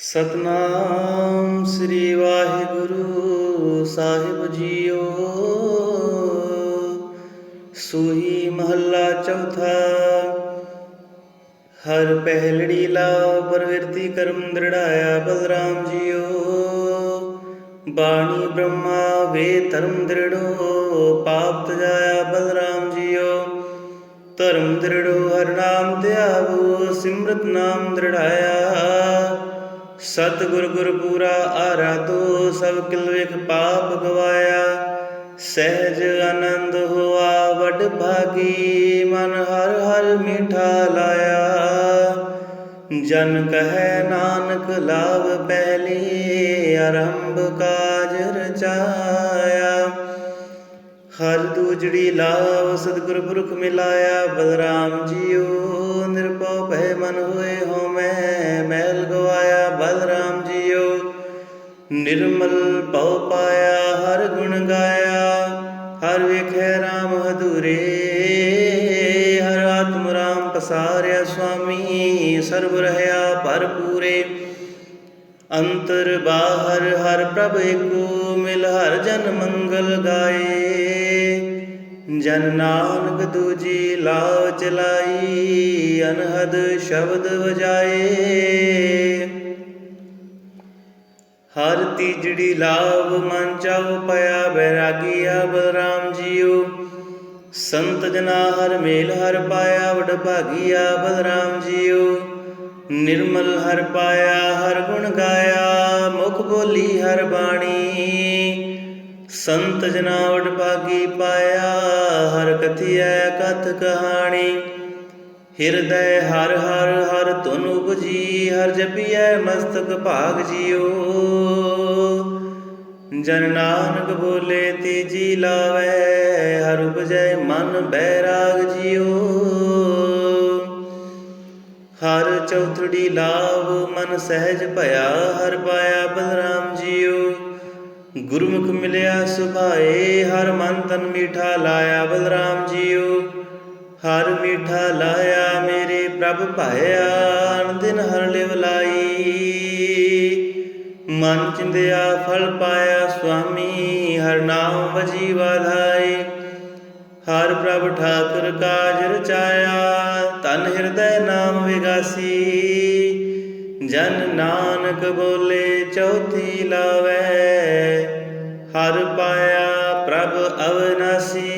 ਸਤਨਾਮ ਸ੍ਰੀ ਵਾਹਿਗੁਰੂ ਸਾਹਿਬ ਜੀਓ। ਸੂਹੀ ਮਹੱਲਾ ਚੌਥਾ, ਹਰ ਪਹਿਲੜੀ ਲਾ ਪ੍ਰਵਿਰਤੀ ਕਰਮ ਦ੍ਰਿੜਾਇਆ ਬਲਰਾਮ ਜੀਓ। ਬਾਣੀ ਬ੍ਰਹਮਾ ਵੇ ਧਰਮ ਦ੍ਰਿੜੋ, ਪਾਪ ਤਜਾਇਆ ਬਲਰਾਮ ਜੀਓ। ਧਰਮ ਦ੍ਰਿੜੋ, ਹਰ ਨਾਮ ਧਿਆਵੋ, ਸਿਮਰਤ ਨਾਮ ਦ੍ਰਿੜਾਇਆ। ਸਤਿਗੁਰ ਗੁਰ ਪੂਰਾ ਆਰਾਧੋ, ਸਭ ਕਿਲ ਵੇਖ ਪਾਪ ਗਵਾਇਆ। ਸਹਿਜ ਆਨੰਦ ਹੋਆ, ਵਡ ਭਾਗੀ, ਮਨ ਹਰ ਹਰ ਮੀਠਾ ਲਾਇਆ। ਜਨ ਕਹੈ ਨਾਨਕ ਲਾਭ ਪਹਿਲੀ, ਆਰੰਭ ਕਾਜ ਰਚਾਇਆ। ਹਰ ਦੂਜੜੀ ਲਾਭ ਸਤਿਗੁਰ ਪੁਰਖ ਮਿਲਾਇਆ, ਬਲਰਾਮ ਜੀਓ, ਨਿਰਭਉ ਭੈ ਮਨ ਹੋਏ ਹੋ ਨਿਰਮਲ ਪਉ ਪਾਇਆ, ਹਰ ਗੁਣ ਗਾਇਆ, ਹਰ ਵੇਖੈ RAM ਹਦੂਰੇ ਹਰ ਆਤਮ ਰਾਮ ਪਸਾਰਿਆ ਸੁਆਮੀ, ਸਰਬ ਰਹਿਆ ਭਰਪੂਰੇ ਅੰਤਰ ਬਾਹਰ ਹਰ ਪ੍ਰਭ ਏਕੋ, ਮਿਲ ਹਰ ਜਨ ਮੰਗਲ ਗਾਏ। ਜਨ ਨਾਨਕ ਦੂਜੀ ਲਾਵ ਚਲਾਈ, ਅਨਹਦ ਸ਼ਬਦ ਵਜਾਏ। ਹਰ ਤੀਜੜੀ ਲਾਭ ਮਨ ਚਾਉ ਪਿਆ ਬੈਰਾਗੀਆ ਬਲਰਾਮ ਜੀਓ। ਸੰਤ ਜਨਾ ਹਰ ਮੇਲ ਹਰ ਪਾਇਆ, ਵਡ ਭਾਗੀਆ ਬਲਰਾਮ ਜੀਓ। ਨਿਰਮਲ ਹਰ ਪਾਇਆ, ਹਰ ਗੁਣ ਗਾਇਆ, ਮੁਖ ਬੋਲੀ ਹਰ ਬਾਣੀ। ਸੰਤ ਜਨਾ ਵਡ ਭਾਗੀ ਪਾਇਆ, ਹਰ ਕਥਿਐ ਕਥ ਕਹਾਣੀ। ਹਿਰਦੈ ਹਰ ਹਰ ਹਰ ਤੁਨ ਉਪਜੀ, ਹਰ ਜਪੀਐ ਮਸਤਕ ਭਾਗ ਜਿਓ। ਜਨ ਨਾਨਕ ਬੋਲੇ, ਤੀਜੀ ਲਾਵੈ, ਹਰ ਉਪਜੈ ਮਨ ਬੈਰਾਗ ਜਿਓ। ਹਰ ਚੌਥੜੀ ਲਾਭ ਮਨ ਸਹਿਜ ਭਇਆ, ਹਰ ਪਾਇਆ ਬਲਰਾਮ ਜੀਓ। ਗੁਰਮੁਖ ਮਿਲਿਆ ਸੁਭਾਏ, ਹਰ ਮਨ ਤਨ ਮੀਠਾ ਲਾਇਆ ਬਲਰਾਮ ਜੀਓ। ਹਰ ਮੀਠਾ ਲਾਇਆ, ਮੇਰੇ ਪ੍ਰਭ ਭਾਇਆ ਅਨ ਦਿਨ ਹਰ ਲਿਵ ਲਾਈ। ਮਨ ਚਿੰਦਿਆ, ਫਲ ਪਾਇਆ ਸੁਆਮੀ, ਹਰ ਨਾਮ ਵਜੀ ਵਾਧਾਈ ਹਰ ਪ੍ਰਭ ਠਾਕੁਰ ਕਾਜ ਰਚਾਇਆ ਤਨ ਹਿਰਦੈ ਨਾਮ ਵਿਗਾਸੀ। ਜਨ ਨਾਨਕ ਬੋਲੇ, ਚੌਥੀ ਲਾਵੈ। ਹਰ ਪਾਇਆ ਪ੍ਰਭ ਅਵਨਾਸੀ।